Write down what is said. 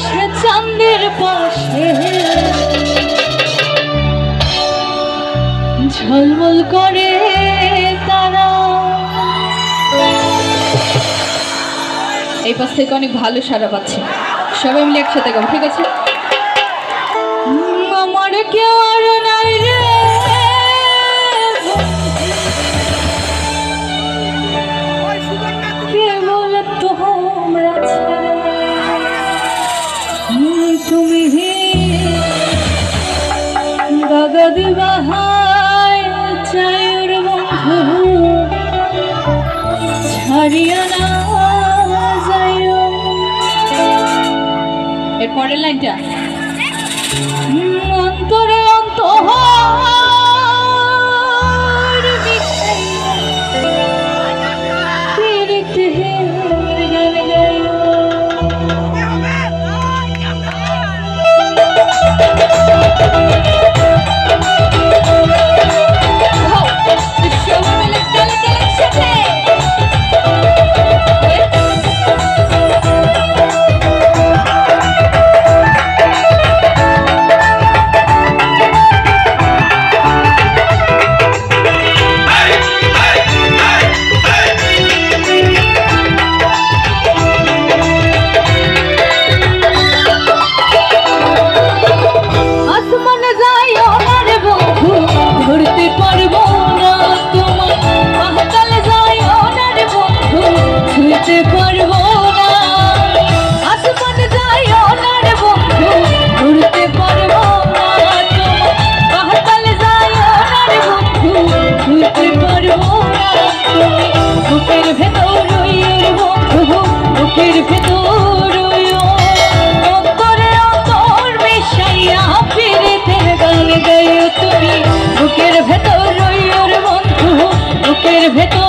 পাশে, চাঁদের পাশে। ঝলমল করে তারা। এই পাশ থেকে অনেক ভালো সারা পাচ্ছে। সবাই মিলে একসাথে গাবো, ঠিক আছে? আমার কেউ আর চায়ুর বন্ধু ছাড়িয়া না যায় এর পরের লাইনটা। বুকের ভেতর